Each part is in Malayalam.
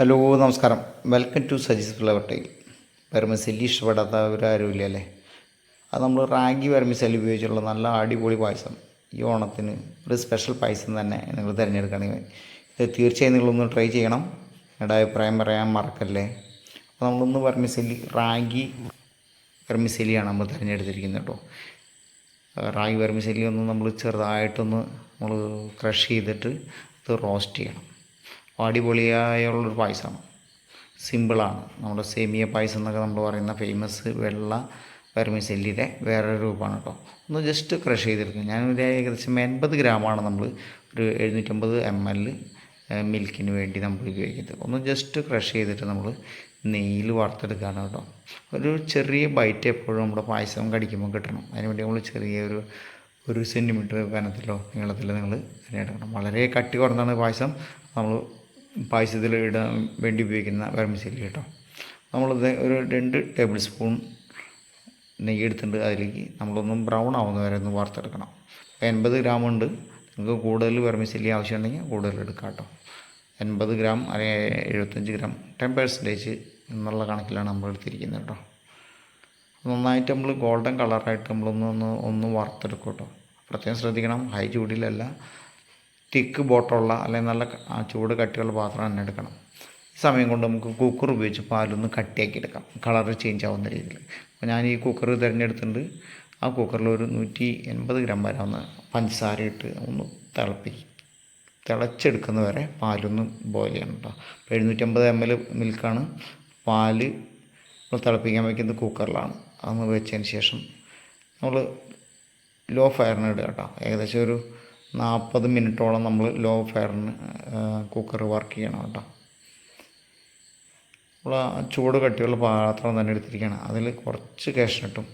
ഹലോ നമസ്കാരം. വെൽക്കം ടു സജീസ് ഫ്ലവർ ടൈൽ വെർമിസെല്ലി ഇല്ല അല്ലേ? അത് നമ്മൾ റാഗി വെർമിസെല്ലി ഉപയോഗിച്ചുള്ള നല്ല അടിപൊളി പായസം. ഈ ഓണത്തിന് ഒരു സ്പെഷ്യൽ പായസം തന്നെ നിങ്ങൾ തിരഞ്ഞെടുക്കുകയാണെങ്കിൽ ഇത് തീർച്ചയായും നിങ്ങളൊന്ന് ട്രൈ ചെയ്യണം. നിങ്ങളുടെ അഭിപ്രായം പറയാൻ മറക്കല്ലേ. അപ്പോൾ നമ്മളൊന്ന് വെർമിസെല്ലി റാഗി വെർമിസെല്ലിയാണ് നമ്മൾ തിരഞ്ഞെടുത്തിരിക്കുന്നത് കേട്ടോ. റാഗി വെർമിസെല്ലി ഒന്ന് നമ്മൾ ചെറുതായിട്ടൊന്ന് നമ്മൾ ക്രഷ് ചെയ്തിട്ട് ഇത് റോസ്റ്റ് ചെയ്യണം. അടിപൊളിയായുള്ളൊരു പായസമാണ്. സിമ്പിളാണ്. നമ്മുടെ സേമിയ പായസം എന്നൊക്കെ നമ്മൾ പറയുന്ന ഫേമസ് വെള്ള വെർമിസെല്ലിയുടെ വേറൊരു രൂപമാണ് കേട്ടോ. ഒന്ന് ജസ്റ്റ് ക്രഷ് ചെയ്തെടുക്കുക ഞാനൊരു ഏകദേശം എൺപത് ഗ്രാമാണ് നമ്മൾ ഒരു എഴുന്നൂറ്റമ്പത് എം എൽ മിൽക്കിന് വേണ്ടി നമ്മൾ ഉപയോഗിക്കുന്നത്. ഒന്ന് ജസ്റ്റ് ക്രഷ് ചെയ്തിട്ട് നമ്മൾ നെയ്യിൽ വറുത്തെടുക്കുകയാണ് കേട്ടോ. ഒരു ചെറിയ ബൈറ്റ് എപ്പോഴും നമ്മുടെ പായസം കടിക്കുമ്പോൾ കിട്ടണം. അതിനുവേണ്ടി നമ്മൾ ചെറിയൊരു ഒരു സെന്റിമീറ്റർ കനത്തിലോ നീളത്തിലോ നിങ്ങൾ തിരഞ്ഞെടുക്കണം വളരെ കട്ടി കുറഞ്ഞാണ് പായസം. നമ്മൾ പായസത്തിൽ ഇടാൻ വേണ്ടി ഉപയോഗിക്കുന്ന വെർമിസെല്ലി കേട്ടോ. നമ്മളിത് ഒരു രണ്ട് ടേബിൾ സ്പൂൺ നെയ്യ് എടുത്തിട്ട് അതിലേക്ക് നമ്മളൊന്നും ബ്രൗൺ ആവുന്ന വരെ ഒന്ന് വാർത്തെടുക്കണം എൺപത് ഗ്രാം ഉണ്ട്. നിങ്ങൾക്ക് കൂടുതൽ വെർമിസെല്ലി ആവശ്യമുണ്ടെങ്കിൽ കൂടുതൽ എടുക്കാം കേട്ടോ. എൺപത് ഗ്രാം അല്ലെങ്കിൽ എഴുപത്തഞ്ച് ഗ്രാം ടെൻ പെർസെന്റേജ് എന്നുള്ള കണക്കിലാണ് നമ്മൾ എടുത്തിരിക്കുന്നത് കേട്ടോ. നന്നായിട്ട് നമ്മൾ ഗോൾഡൻ കളറായിട്ട് നമ്മളൊന്ന് ഒന്ന് ഒന്ന് വാർത്തെടുക്കും കേട്ടോ. പ്രത്യേകം ശ്രദ്ധിക്കണം. ഹൈ ചൂടിലല്ല. തിക്ക് ബോട്ടമുള്ള അല്ലെങ്കിൽ നല്ല ചൂട് കട്ടിയുള്ള പാത്രം തന്നെ എടുക്കണം. സമയം കൊണ്ട് നമുക്ക് കുക്കർ ഉപയോഗിച്ച് പാലൊന്ന് കട്ടിയാക്കി എടുക്കാം. കളർ ചേഞ്ച് ആവുന്ന രീതിയിൽ. അപ്പോൾ ഞാൻ ഈ കുക്കർ തിരഞ്ഞെടുത്തിട്ടുണ്ട്. ആ കുക്കറിൽ ഒരു നൂറ്റി എൺപത് ഗ്രാം വരെ ഒന്ന് പഞ്ചസാര ഇട്ട് ഒന്ന് തിളപ്പിക്കും തിളച്ചെടുക്കുന്ന വരെ പാലൊന്ന് ബോയിൽ ചെയ്യണം കേട്ടോ അപ്പോൾ എഴുന്നൂറ്റമ്പത് എം എൽ മിൽക്കാണ് പാൽ നമ്മൾ തിളപ്പിക്കാൻ വയ്ക്കുന്നത് കുക്കറിലാണ് അതൊന്ന് വെച്ചതിന് ശേഷം നമ്മൾ ലോ ഫയറിന് ഇടുക കേട്ടോ ഏകദേശം ഒരു നാൽപ്പത് മിനിറ്റോളം നമ്മൾ ലോ ഫയറിന് കുക്കർ വർക്ക് ചെയ്യണം കേട്ടോ. നമ്മൾ ചൂട് കട്ടിയുള്ള പാത്രം തന്നെ എടുത്തിരിക്കുകയാണ്. അതിൽ കുറച്ച് കാഷ്നട്ടും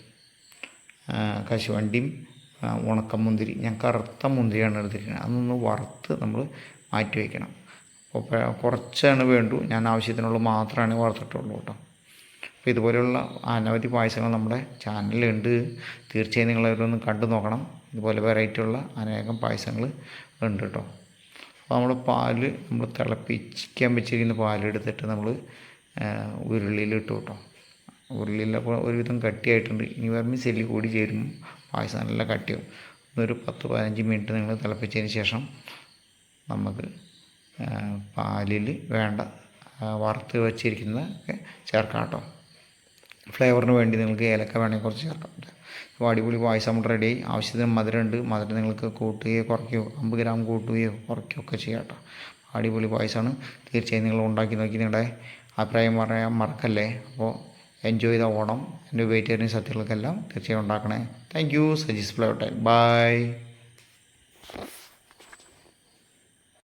കശുവണ്ടിയും ഉണക്ക ഉണക്കമുന്തിരി ഞാൻ കറുത്ത മുന്തിരിയാണ് എടുത്തിരിക്കുന്നത്. അതൊന്ന് വറുത്ത് നമ്മൾ മാറ്റി വയ്ക്കണം. അപ്പോൾ കുറച്ചാണ് വേണ്ടു. ഞാൻ ആവശ്യത്തിനുള്ള മാത്രമാണ് വറുത്തിട്ടുള്ളൂ കേട്ടോ. അപ്പോൾ ഇതുപോലെയുള്ള അനവധി പായസങ്ങൾ നമ്മുടെ ചാനലിലുണ്ട്. തീർച്ചയായും നിങ്ങളവരൊന്ന് കണ്ടു നോക്കണം. ഇതുപോലെ വെറൈറ്റി ഉള്ള അനേകം പായസങ്ങൾ ഉണ്ട് കേട്ടോ. അപ്പോൾ നമ്മൾ പാൽ നമ്മൾ തിളപ്പിക്കാൻ വെച്ചിരിക്കുന്ന പാലെടുത്തിട്ട് നമ്മൾ ഉരുളിയിലിട്ട് കേട്ടോ. ഉരുളിയിലപ്പോൾ ഒരുവിധം കട്ടിയായിട്ടുണ്ട്. ഇനി പറഞ്ഞ് സെല്ലി കൂടി ചേരും. പായസം നല്ല കട്ടിയാവും. ഒരു പത്ത് പതിനഞ്ച് മിനിറ്റ് നിങ്ങൾ തിളപ്പിച്ചതിന് ശേഷം നമുക്ക് പാലിൽ വേണ്ട വറുത്ത് വച്ചിരിക്കുന്ന ചേർക്കാം കേട്ടോ. ഫ്ലേവറിന് വേണ്ടി നിങ്ങൾക്ക് ഏലക്ക വേണമെങ്കിൽ കുറച്ച് ചേർക്കാം. അപ്പോൾ അടിപൊളി പായസം നമ്മൾ റെഡിയായി ആവശ്യത്തിന് മധുരമുണ്ട്. മധുരം നിങ്ങൾക്ക് കൂട്ടുകയോ കുറയ്ക്കുകയോ അമ്പത് ഗ്രാം കൂട്ടുകയോ കുറയ്ക്കുകയോ ഒക്കെ ചെയ്യാം കേട്ടോ. അടിപൊളി പായസമാണ്. തീർച്ചയായും നിങ്ങൾ ഉണ്ടാക്കി നോക്കി നിങ്ങളുടെ അഭിപ്രായം പറയാൻ മറക്കല്ലേ. അപ്പോൾ എൻജോയ് ചെയ്ത ഓണം. എന്റെ വെജിറ്റേറിയൻ സദ്യകൾക്കെല്ലാം തീർച്ചയായും ഉണ്ടാക്കണേ. താങ്ക് യു സജീസ് ഫ്ലോട്ടെ ബൈ